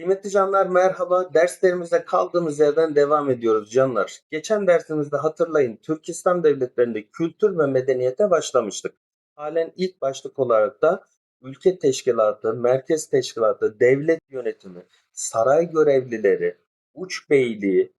Kıymetli canlar merhaba. Derslerimize kaldığımız yerden devam ediyoruz canlar. Geçen dersimizde hatırlayın Türkistan devletlerinde kültür ve medeniyete başlamıştık. Halen ilk başlık olarak da ülke teşkilatı, merkez teşkilatı, devlet yönetimi, saray görevlileri, uç beyliği,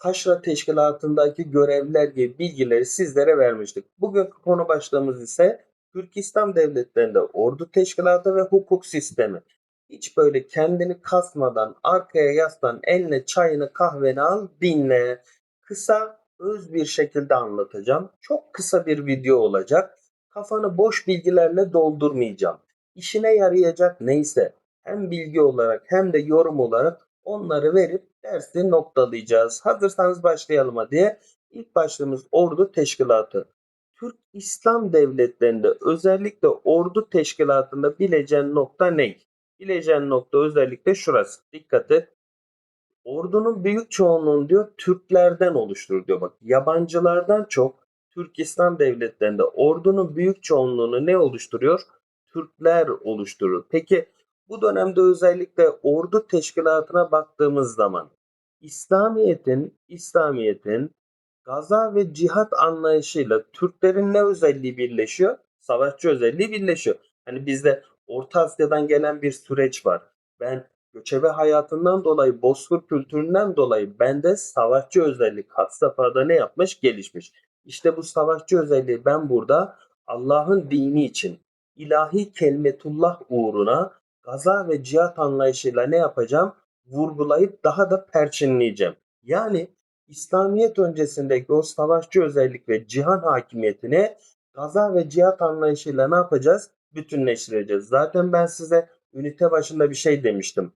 taşra teşkilatındaki görevler gibi bilgileri sizlere vermiştik. Bugünkü konu başlığımız ise Türkistan devletlerinde ordu teşkilatı ve hukuk sistemi. Hiç böyle kendini kasmadan arkaya yaslan eline çayını kahveni al dinle. Kısa öz bir şekilde anlatacağım. Çok kısa bir video olacak. Kafanı boş bilgilerle doldurmayacağım. İşine yarayacak neyse hem bilgi olarak hem de yorum olarak onları verip dersi noktalayacağız. Hazırsanız başlayalım hadi. İlk başlığımız ordu teşkilatı. Türk İslam devletlerinde özellikle ordu teşkilatında bileceğin nokta ne? Bileceğin nokta özellikle şurası. Dikkat et. Ordunun büyük çoğunluğunu diyor Türklerden oluşturur diyor. Bak yabancılardan çok Türk İslam devletlerinde ordunun büyük çoğunluğunu ne oluşturuyor? Türkler oluşturur. Peki bu dönemde özellikle ordu teşkilatına baktığımız zaman İslamiyet'in İslamiyet'in gaza ve cihat anlayışıyla Türklerin ne özelliği birleşiyor? Savaşçı özelliği birleşiyor. Hani bizde Orta Asya'dan gelen bir süreç var. Ben göçebe hayatından dolayı, Bozkır kültüründen dolayı bende savaşçı özellik had safhada ne yapmış? Gelişmiş. İşte bu savaşçı özelliği ben burada Allah'ın dini için, ilahi kelimetullah uğruna gaza ve cihat anlayışıyla ne yapacağım? Vurgulayıp daha da perçinleyeceğim. Yani İslamiyet öncesindeki o savaşçı özellik ve cihan hakimiyetini gaza ve cihat anlayışıyla ne yapacağız? Bütünleştireceğiz. Zaten ben size ünite başında bir şey demiştim.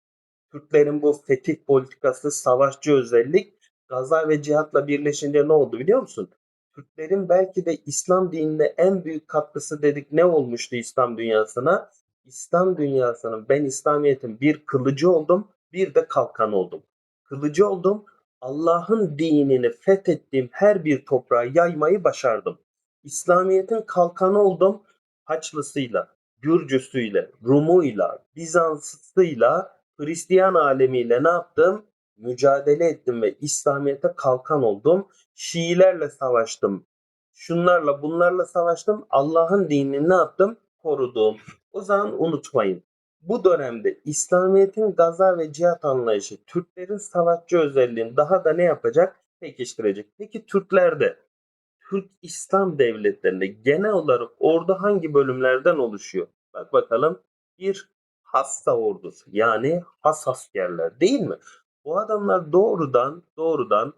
Türklerin bu fetih politikası savaşçı özellik gaza ve cihatla birleşince ne oldu biliyor musun? Türklerin belki de İslam dinine en büyük katkısı dedik ne olmuştu İslam dünyasına? İslam dünyasının ben İslamiyet'in bir kılıcı oldum, bir de kalkan oldum. Kılıcı oldum, Allah'ın dinini fethettiğim her bir toprağa yaymayı başardım. İslamiyet'in kalkanı oldum. Haçlısıyla, Gürcüsüyle, Rumuyla, Bizanslısıyla, Hristiyan alemiyle ne yaptım? Mücadele ettim ve İslamiyet'e kalkan oldum. Şiilerle savaştım. Şunlarla bunlarla savaştım. Allah'ın dinini ne yaptım? Korudum. O zaman unutmayın. Bu dönemde İslamiyet'in gaza ve cihat anlayışı Türklerin savaşçı özelliğini daha da ne yapacak? Pekiştirecek. Peki Türklerde Türk İslam devletlerinde genel olarak ordu hangi bölümlerden oluşuyor? Bak bakalım. Bir hasta ordusu yani has askerler değil mi? Bu adamlar doğrudan doğrudan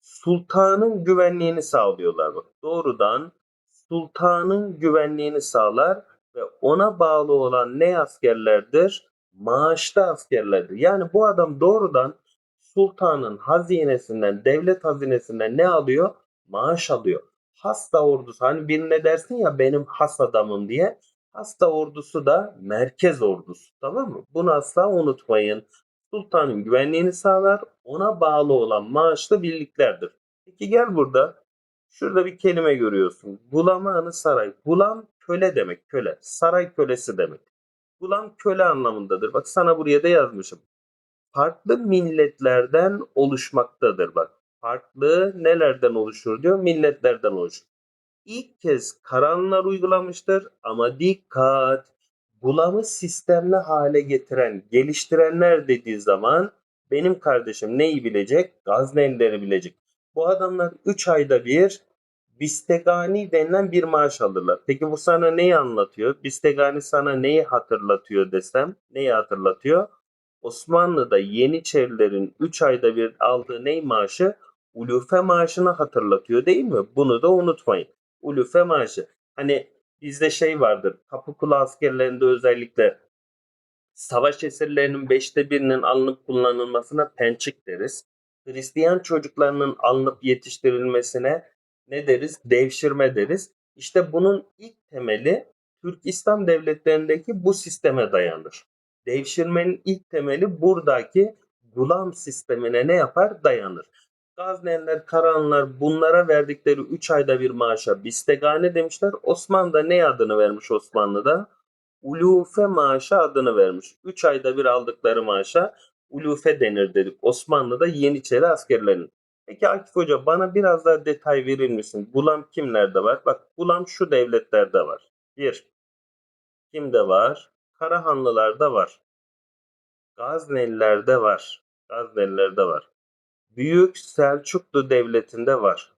sultanın güvenliğini sağlıyorlar bak. Doğrudan sultanın güvenliğini sağlar ve ona bağlı olan ne askerlerdir? Maaşlı askerlerdir. Yani bu adam doğrudan sultanın hazinesinden, devlet hazinesinden ne alıyor? Maaş alıyor. Hasta ordusu hani birine dersin ya benim has adamım diye. Hasta ordusu da merkez ordusu tamam mı? Bunu asla unutmayın. Sultanın güvenliğini sağlar, ona bağlı olan maaşlı birliklerdir. Peki gel burada. Şurada bir kelime görüyorsun. Gulamanı saray. Gulam köle demek köle. Saray kölesi demek. Gulam köle anlamındadır. Bak sana buraya da yazmışım. Farklı milletlerden oluşmaktadır bak. Farklı nelerden oluşur diyor? Milletlerden oluşur. İlk kez Karanlar uygulamıştır ama dikkat gulamı sistemli hale getiren, geliştirenler dediği zaman benim kardeşim neyi bilecek? Gaznelileri bilecek. Bu adamlar 3 ayda bir Bistegani denilen bir maaş alırlar. Peki bu sana neyi anlatıyor? Bistegani sana neyi hatırlatıyor desem? Neyi hatırlatıyor? Osmanlı'da Yeniçerilerin 3 ayda bir aldığı ney maaşı? Ulufe maaşını hatırlatıyor değil mi? Bunu da unutmayın. Ulufe maaşı. Hani bizde şey vardır. Kapıkulu askerlerinde özellikle savaş esirlerinin beşte birinin alınıp kullanılmasına pençik deriz. Hristiyan çocuklarının alınıp yetiştirilmesine ne deriz? Devşirme deriz. İşte bunun ilk temeli Türk İslam devletlerindeki bu sisteme dayanır. Devşirmenin ilk temeli buradaki gulam sistemine ne yapar? Dayanır. Gazneliler, Karanlar bunlara verdikleri 3 ayda bir maaşa bistegane demişler. Osmanlı da ne adını vermiş Osmanlı'da? Ulufe maaşı adını vermiş. 3 ayda bir aldıkları maaşa ulufe denir dedik. Osmanlı'da Yeniçeri askerlerinin. Peki Akif Hoca bana biraz daha detay verir misin? Gulam kimlerde var? Bak gulam şu devletlerde var. Bir, kimde var? Karahanlılarda var. Gaznelilerde var. Gaznelilerde var. Büyük Selçuklu Devleti'nde var.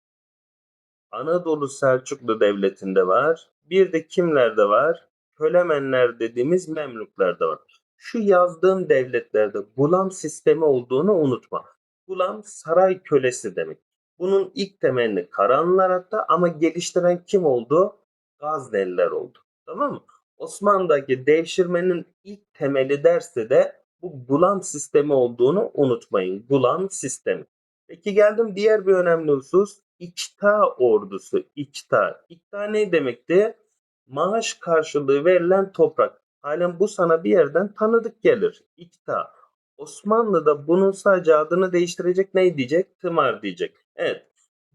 Anadolu Selçuklu Devleti'nde var. Bir de kimlerde var? Kölemenler dediğimiz Memlüklerde var. Şu yazdığım devletlerde gulam sistemi olduğunu unutma. Gulam saray kölesi demek. Bunun ilk temelini Karahanlılar attı ama geliştiren kim oldu? Gazneliler oldu. Tamam mı? Osmanlı'daki devşirmenin ilk temeli derse de bu gulam sistemi olduğunu unutmayın. Gulam sistemi. Peki geldim diğer bir önemli husus. İkta ordusu. İkta. İkta ne demekti? Maaş karşılığı verilen toprak. Halen bu sana bir yerden tanıdık gelir. İkta. Osmanlı'da bunun sadece adını değiştirecek ne diyecek? Tımar diyecek. Evet.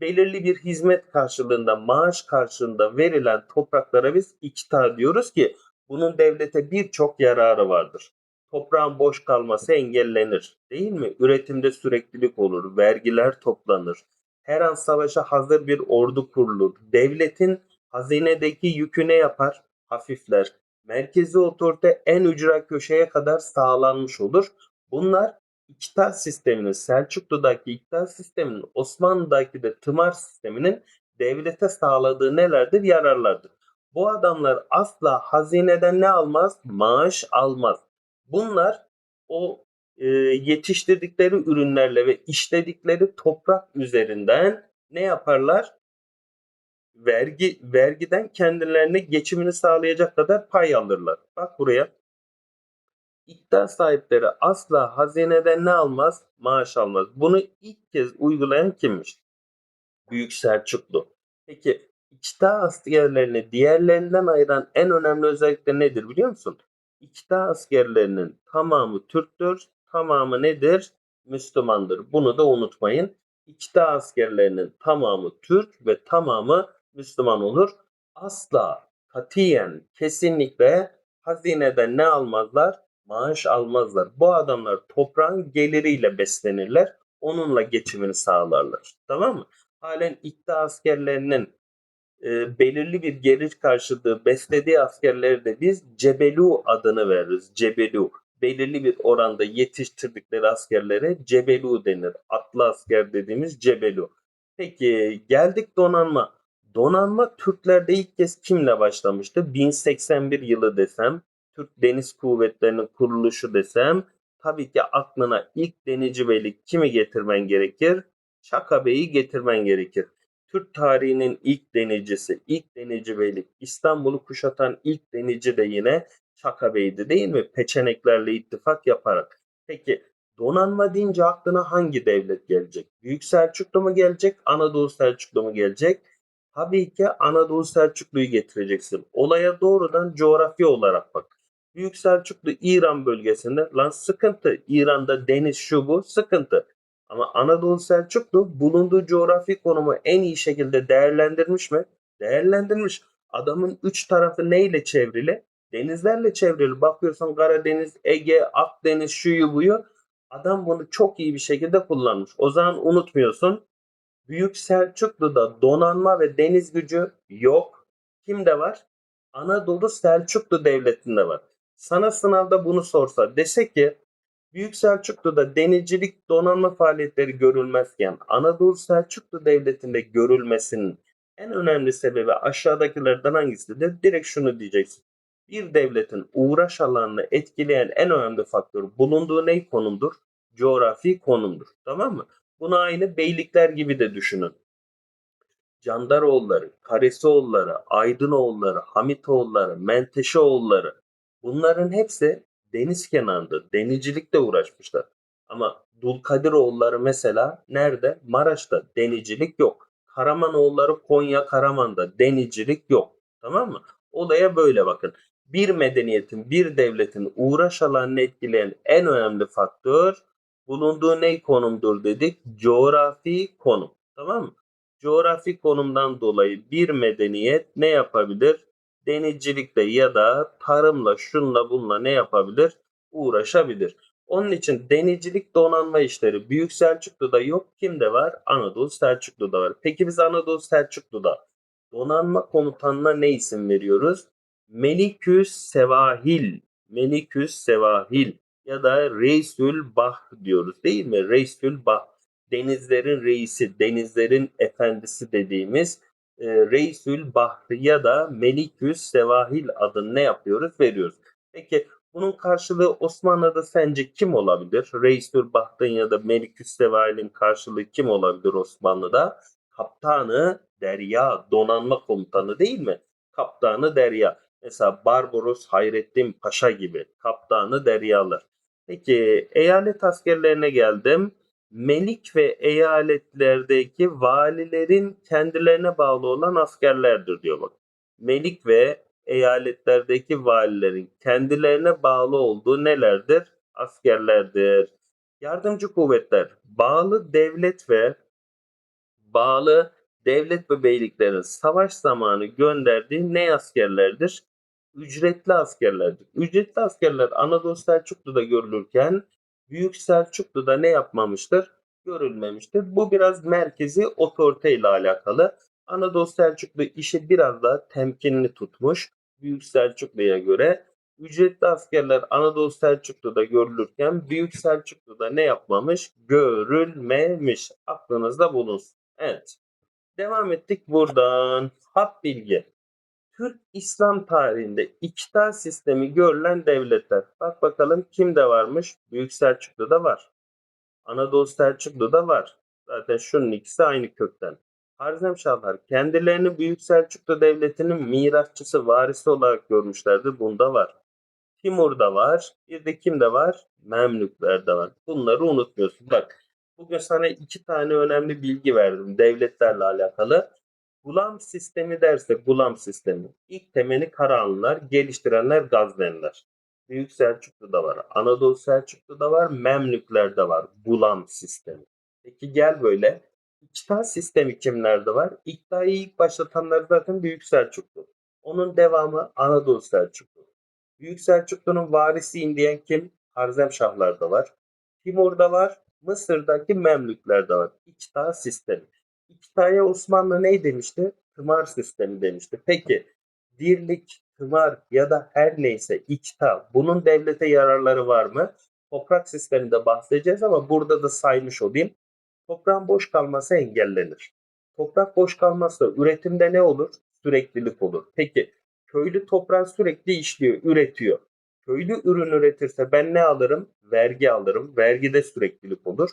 Belirli bir hizmet karşılığında, maaş karşılığında verilen topraklara biz ikta diyoruz ki bunun devlete birçok yararı vardır. Toprağın boş kalması engellenir. Değil mi? Üretimde süreklilik olur. Vergiler toplanır. Her an savaşa hazır bir ordu kurulur. Devletin hazinedeki yükü ne yapar? Hafifler. Merkezi otorite en ücra köşeye kadar sağlanmış olur. Bunlar iktidar sisteminin, Selçuklu'daki iktidar sisteminin, Osmanlı'daki de tımar sisteminin devlete sağladığı nelerdir? Yararlardır. Bu adamlar asla hazineden ne almaz? Maaş almaz. Bunlar o e, yetiştirdikleri ürünlerle ve işledikleri toprak üzerinden ne yaparlar? Vergi vergiden kendilerine geçimini sağlayacak kadar pay alırlar. Bak buraya. İktidar sahipleri asla hazineden ne almaz? Maaş almaz. Bunu ilk kez uygulayan kimmiş? Büyük Selçuklu. Peki iktidar askerlerini diğerlerinden ayıran en önemli özellikleri nedir biliyor musun? İktidar askerlerinin tamamı Türktür, tamamı nedir? Müslümandır. Bunu da unutmayın. İktidar askerlerinin tamamı Türk ve tamamı Müslüman olur. Asla, katiyen, kesinlikle hazineden ne almazlar? Maaş almazlar. Bu adamlar toprağın geliriyle beslenirler. Onunla geçimini sağlarlar. Tamam mı? Halen iktidar askerlerinin e, belirli bir gelir karşılığı beslediği askerlere de biz Cebelu adını veririz. Cebelu. Belirli bir oranda yetiştirdikleri askerlere Cebelu denir. Atlı asker dediğimiz Cebelu. Peki geldik donanma. Donanma Türklerde ilk kez kimle başlamıştı? 1081 yılı desem, Türk Deniz Kuvvetleri'nin kuruluşu desem, tabii ki aklına ilk denici beylik kimi getirmen gerekir? Şaka Bey'i getirmen gerekir. Türk tarihinin ilk denizcisi, ilk denici beylik, İstanbul'u kuşatan ilk denici de yine Çaka Bey'di değil mi? Peçeneklerle ittifak yaparak. Peki donanma deyince aklına hangi devlet gelecek? Büyük Selçuklu mu gelecek? Anadolu Selçuklu mu gelecek? Tabii ki Anadolu Selçuklu'yu getireceksin. Olaya doğrudan coğrafya olarak bak. Büyük Selçuklu İran bölgesinde lan sıkıntı. İran'da deniz şu bu sıkıntı. Ama Anadolu Selçuklu bulunduğu coğrafi konumu en iyi şekilde değerlendirmiş mi? Değerlendirmiş. Adamın üç tarafı neyle çevrili? Denizlerle çevrili. Bakıyorsun Karadeniz, Ege, Akdeniz, şuyu buyu. Adam bunu çok iyi bir şekilde kullanmış. O zaman unutmuyorsun. Büyük Selçuklu'da donanma ve deniz gücü yok. Kimde var? Anadolu Selçuklu Devleti'nde var. Sana sınavda bunu sorsa dese ki Büyük Selçuklu'da denizcilik donanma faaliyetleri görülmezken Anadolu Selçuklu Devleti'nde görülmesinin en önemli sebebi aşağıdakilerden hangisidir? Direkt şunu diyeceksin. Bir devletin uğraş alanını etkileyen en önemli faktör bulunduğu ne konumdur? Coğrafi konumdur. Tamam mı? Bunu aynı beylikler gibi de düşünün. Candaroğulları, Karesioğulları, Aydınoğulları, Hamitoğulları, Menteşeoğulları bunların hepsi deniz kenarında denizcilikle uğraşmışlar. Ama Dulkadiroğulları mesela nerede? Maraş'ta denizcilik yok. Karamanoğulları Konya Karaman'da denizcilik yok. Tamam mı? Olaya böyle bakın. Bir medeniyetin, bir devletin uğraş alanını etkileyen en önemli faktör bulunduğu ne konumdur dedik? Coğrafi konum. Tamam mı? Coğrafi konumdan dolayı bir medeniyet ne yapabilir? Denizcilikle ya da tarımla şunla bunla ne yapabilir? Uğraşabilir. Onun için denizcilik donanma işleri Büyük Selçuklu'da yok. Kimde var? Anadolu Selçuklu'da var. Peki biz Anadolu Selçuklu'da donanma komutanına ne isim veriyoruz? Meliküs Sevahil. Meliküs Sevahil ya da Reisül Bah diyoruz değil mi? Reisül Bah. Denizlerin reisi, denizlerin efendisi dediğimiz e, Reisül Bahri ya da Meliküs Sevahil adını ne yapıyoruz? Veriyoruz. Peki bunun karşılığı Osmanlı'da sence kim olabilir? Reisül Bahtın ya da Meliküs Sevahil'in karşılığı kim olabilir Osmanlı'da? Kaptanı Derya, donanma komutanı değil mi? Kaptanı Derya. Mesela Barbaros Hayrettin Paşa gibi kaptanı deryalar. Peki eyalet askerlerine geldim. Melik ve eyaletlerdeki valilerin kendilerine bağlı olan askerlerdir diyor bak. Melik ve eyaletlerdeki valilerin kendilerine bağlı olduğu nelerdir? Askerlerdir. Yardımcı kuvvetler bağlı devlet ve bağlı devlet ve beyliklerin savaş zamanı gönderdiği ne askerlerdir? Ücretli askerlerdir. Ücretli askerler Anadolu Selçuklu'da görülürken Büyük Selçuklu'da ne yapmamıştır? Görülmemiştir. Bu biraz merkezi otorite ile alakalı. Anadolu Selçuklu işi biraz daha temkinli tutmuş. Büyük Selçuklu'ya göre ücretli askerler Anadolu Selçuklu'da görülürken Büyük Selçuklu'da ne yapmamış? Görülmemiş. Aklınızda bulunsun. Evet. Devam ettik buradan. Hap bilgi. Türk İslam tarihinde iktidar sistemi görülen devletler. Bak bakalım kimde varmış? Büyük Selçuklu'da var. Anadolu Selçuklu'da var. Zaten şunun ikisi aynı kökten. Harzemşahlar kendilerini Büyük Selçuklu Devleti'nin mirasçısı, varisi olarak görmüşlerdi. Bunda var. Timur'da var. Bir de kimde var? Memlükler'de var. Bunları unutmuyorsun. Bak bugün sana iki tane önemli bilgi verdim devletlerle alakalı. Gulam sistemi derse gulam sistemi. İlk temeli Karahanlılar, geliştirenler Gazneliler. Büyük Selçuklu'da var. Anadolu Selçuklu'da var. Memlükler'de var. Gulam sistemi. Peki gel böyle. İktidar sistemi kimlerde var? İktidarı ilk başlatanlar zaten Büyük Selçuklu. Onun devamı Anadolu Selçuklu. Büyük Selçuklu'nun varisiyim diyen kim? Harzemşahlar'da var. Timur'da var. Mısır'daki Memlükler'de var. İktidar sistemi. İktidaya Osmanlı ne demişti? Tımar sistemi demişti. Peki dirlik, tımar ya da her neyse iktidar bunun devlete yararları var mı? Toprak sisteminde bahsedeceğiz ama burada da saymış olayım. Toprağın boş kalması engellenir. Toprak boş kalmazsa üretimde ne olur? Süreklilik olur. Peki köylü toprağı sürekli işliyor, üretiyor. Köylü ürün üretirse ben ne alırım? Vergi alırım. Vergide süreklilik olur.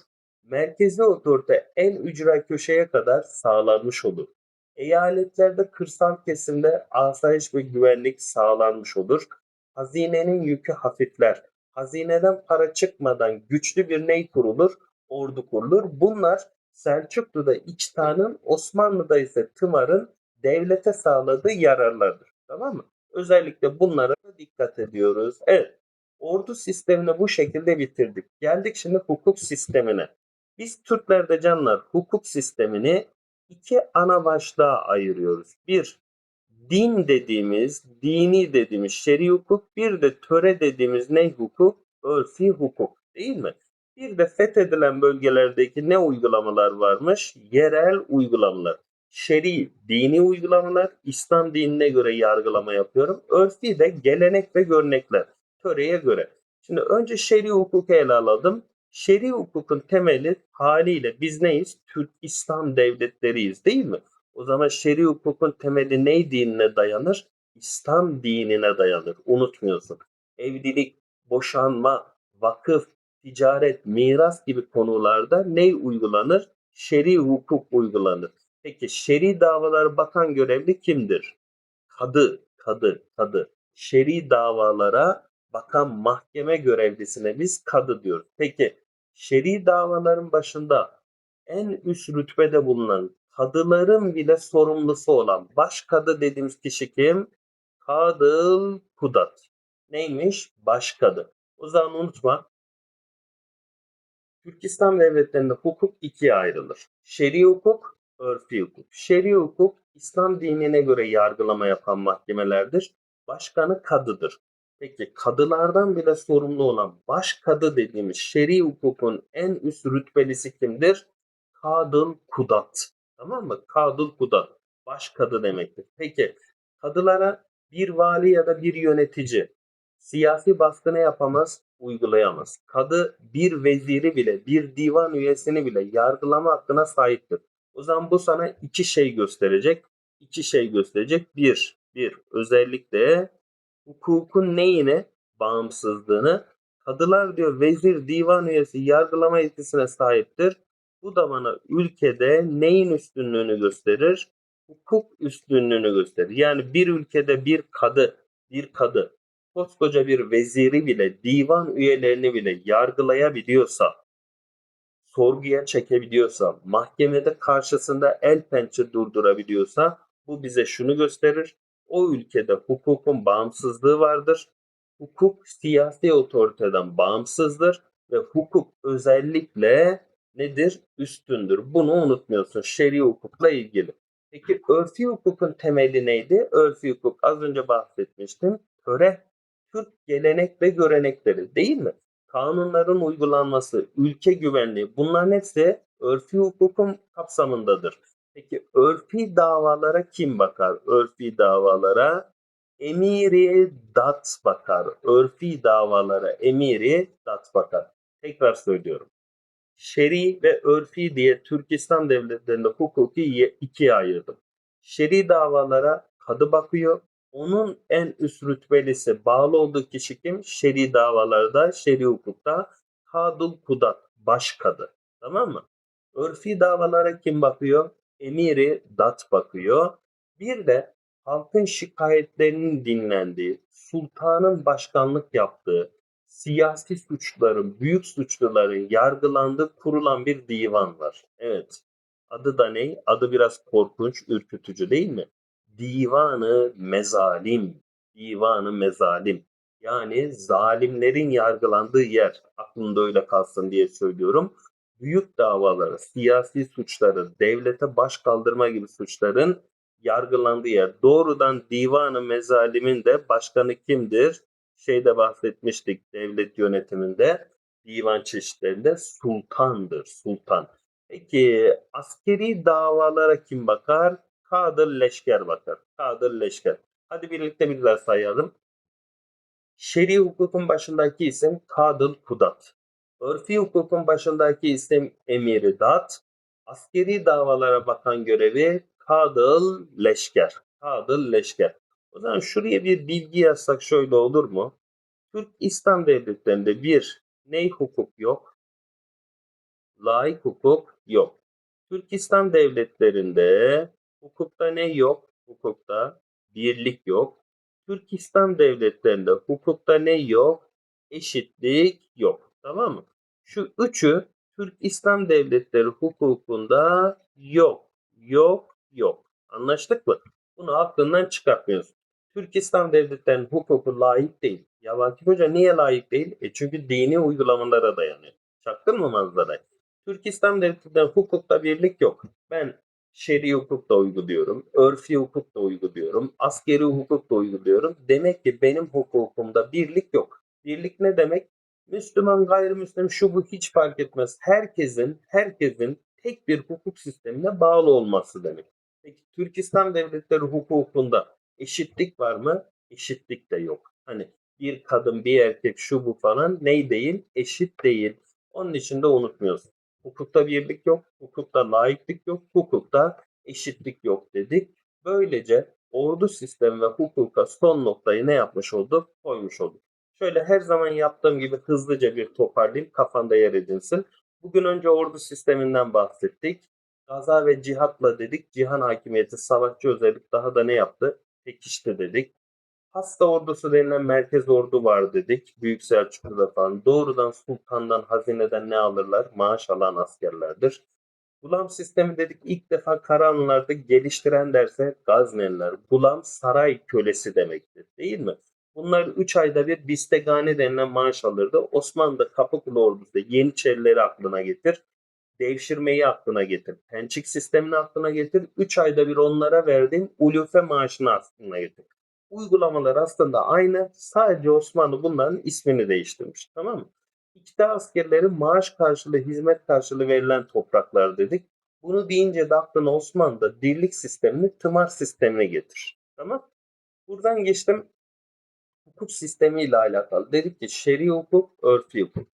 Merkezi otorite en ücra köşeye kadar sağlanmış olur. Eyaletlerde kırsal kesimde asayiş ve güvenlik sağlanmış olur. Hazinenin yükü hafifler. Hazineden para çıkmadan güçlü bir ney kurulur? Ordu kurulur. Bunlar Selçuklu'da İçtan'ın, Osmanlı'da ise Tımar'ın devlete sağladığı yararlardır. Tamam mı? Özellikle bunlara da dikkat ediyoruz. Evet. Ordu sistemini bu şekilde bitirdik. Geldik şimdi hukuk sistemine. Biz Türklerde canlar hukuk sistemini iki ana başlığa ayırıyoruz. Bir, din dediğimiz, dini dediğimiz şer'i hukuk, bir de töre dediğimiz ne hukuk? Örfi hukuk değil mi? Bir de fethedilen bölgelerdeki ne uygulamalar varmış? Yerel uygulamalar. Şer'i, dini uygulamalar, İslam dinine göre yargılama yapıyorum. Örfi de gelenek ve görenekler, töreye göre. Şimdi önce şer'i hukuku ele alalım. Şer'i hukukun temeli haliyle biz neyiz? Türk İslam devletleriyiz değil mi? O zaman şer'i hukukun temeli ne dinine dayanır? İslam dinine dayanır. Unutmuyorsun. Evlilik, boşanma, vakıf, ticaret, miras gibi konularda ne uygulanır? Şer'i hukuk uygulanır. Peki şer'i davalara bakan görevli kimdir? Kadı, kadı, kadı. Şer'i davalara bakan mahkeme görevlisine biz kadı diyoruz. Peki şer'i davaların başında en üst rütbede bulunan kadıların bile sorumlusu olan baş kadı dediğimiz kişi kim? Kadıl Kudat. Neymiş? Baş kadı. O zaman unutma. Türkistan devletlerinde hukuk ikiye ayrılır. Şer'i hukuk, örfi hukuk. Şer'i hukuk İslam dinine göre yargılama yapan mahkemelerdir. Başkanı kadıdır. Peki kadılardan bile sorumlu olan baş kadı dediğimiz şer'i hukukun en üst rütbelisi kimdir? Kadıl kudat. Tamam mı? Kadıl kudat. Baş kadı demektir. Peki kadılara bir vali ya da bir yönetici siyasi baskını yapamaz, uygulayamaz. Kadı bir veziri bile, bir divan üyesini bile yargılama hakkına sahiptir. O zaman bu sana iki şey gösterecek. İki şey gösterecek. Bir, bir özellikle hukukun neyine? Bağımsızlığını. Kadılar diyor vezir, divan üyesi yargılama yetkisine sahiptir. Bu da bana ülkede neyin üstünlüğünü gösterir? Hukuk üstünlüğünü gösterir. Yani bir ülkede bir kadı, bir kadı koskoca bir veziri bile, divan üyelerini bile yargılayabiliyorsa, sorguya çekebiliyorsa, mahkemede karşısında el pençe durdurabiliyorsa bu bize şunu gösterir. O ülkede hukukun bağımsızlığı vardır. Hukuk siyasi otoriteden bağımsızdır ve hukuk özellikle nedir? Üstündür. Bunu unutmuyorsun şer'i hukukla ilgili. Peki örfi hukukun temeli neydi? Örfi hukuk az önce bahsetmiştim. Töre, Türk gelenek ve görenekleri değil mi? Kanunların uygulanması, ülke güvenliği bunların hepsi örfi hukukun kapsamındadır. Peki örfi davalara kim bakar? Örfi davalara emiri dat bakar. Örfi davalara emiri dat bakar. Tekrar söylüyorum. Şer'i ve örfi diye Türkistan devletlerinde hukuki ye- ikiye ayırdım. Şer'i davalara kadı bakıyor. Onun en üst rütbelisi bağlı olduğu kişi kim? Şer'i davalarda, şer'i hukukta kadul kudat, baş kadı. Tamam mı? Örfi davalara kim bakıyor? Emiri dat bakıyor. Bir de halkın şikayetlerinin dinlendiği, sultanın başkanlık yaptığı, siyasi suçların, büyük suçluların yargılandığı kurulan bir divan var. Evet. Adı da ne? Adı biraz korkunç, ürkütücü değil mi? Divanı mezalim. Divanı mezalim. Yani zalimlerin yargılandığı yer. Aklında öyle kalsın diye söylüyorum. Büyük davaları, siyasi suçları, devlete baş kaldırma gibi suçların yargılandığı yer. Doğrudan divanı mezalimin de başkanı kimdir? Şeyde bahsetmiştik devlet yönetiminde, divan çeşitlerinde sultandır, sultan. Peki askeri davalara kim bakar? Kadır leşker bakar. Kadır leşker. Hadi birlikte bir sayalım. Şer'i hukukun başındaki isim Kadıl Kudat. Örfi hukukun başındaki isim Emiri Dat. Askeri davalara bakan görevi Kadıl Leşker. Kadıl Leşker. O zaman şuraya bir bilgi yazsak şöyle olur mu? Türk İslam devletlerinde bir ney hukuk yok? Laik hukuk yok. Türk İslam devletlerinde hukukta ne yok? Hukukta birlik yok. Türk İslam devletlerinde hukukta ne yok? Eşitlik yok. Tamam mı? Şu üçü Türk İslam devletleri hukukunda yok. Yok, yok. Anlaştık mı? Bunu aklından çıkartmıyorsun. Türk İslam devletlerinin hukuku layık değil. Ya Vakif Hoca niye layık değil? E çünkü dini uygulamalara dayanıyor. Çaktın mı manzarayı? Türk İslam devletlerinde hukukta birlik yok. Ben şer'i hukuk da uyguluyorum, örfi hukuk da uyguluyorum, askeri hukuk da uyguluyorum. Demek ki benim hukukumda birlik yok. Birlik ne demek? Müslüman, gayrimüslim şu bu hiç fark etmez. Herkesin, herkesin tek bir hukuk sistemine bağlı olması demek. Peki Türk İslam devletleri hukukunda eşitlik var mı? Eşitlik de yok. Hani bir kadın, bir erkek şu bu falan ney değil? Eşit değil. Onun için de unutmuyorsun. Hukukta birlik yok, hukukta laiklik yok, hukukta eşitlik yok dedik. Böylece ordu sistemi ve hukuka son noktayı ne yapmış olduk? Koymuş olduk. Şöyle her zaman yaptığım gibi hızlıca bir toparlayayım, kafanda yer edinsin. Bugün önce ordu sisteminden bahsettik. Gaza ve cihatla dedik. Cihan hakimiyeti, savaşçı özellik daha da ne yaptı? Pekişti dedik. Hasta ordusu denilen merkez ordu var dedik. Büyük Selçuklu'da falan. Doğrudan sultandan, hazineden ne alırlar? Maaş alan askerlerdir. Gulam sistemi dedik ilk defa Karahanlılarda geliştiren derse Gazneliler. Gulam saray kölesi demektir değil mi? Bunlar 3 ayda bir bistegane denilen maaş alırdı. Osmanlı'da Kapıkulu ordusu Yeniçerileri aklına getir. Devşirmeyi aklına getir. Pençik sistemini aklına getir. 3 ayda bir onlara verdiğin ulufe maaşını aklına getir. Uygulamalar aslında aynı. Sadece Osmanlı bunların ismini değiştirmiş. Tamam mı? İktidar askerleri maaş karşılığı, hizmet karşılığı verilen topraklar dedik. Bunu deyince de aklına Osmanlı'da dirlik sistemini tımar sistemine getir. Tamam? Buradan geçtim hukuk sistemi ile alakalı. Dedik ki şer'i hukuk, örfi hukuk.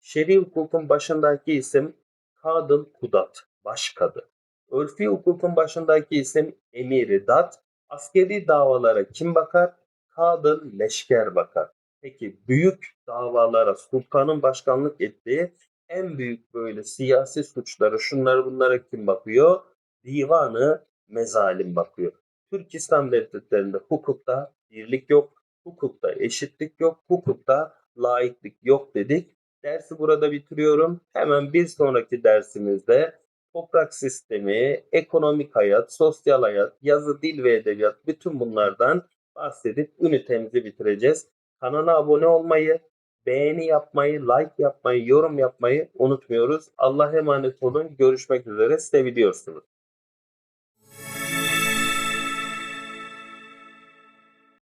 Şer'i hukukun başındaki isim Kadıl Kudat, başkadı. Örfi hukukun başındaki isim Emiri Dat. Askeri davalara kim bakar? Kadıl Leşker bakar. Peki büyük davalara sultanın başkanlık ettiği en büyük böyle siyasi suçları şunları bunlara kim bakıyor? Divanı mezalim bakıyor. Türk İslam devletlerinde hukukta birlik yok, hukukta eşitlik yok, hukukta laiklik yok dedik. Dersi burada bitiriyorum. Hemen bir sonraki dersimizde toprak sistemi, ekonomik hayat, sosyal hayat, yazı, dil ve edebiyat bütün bunlardan bahsedip ünitemizi bitireceğiz. Kanala abone olmayı, beğeni yapmayı, like yapmayı, yorum yapmayı unutmuyoruz. Allah'a emanet olun. Görüşmek üzere. Seviliyorsunuz.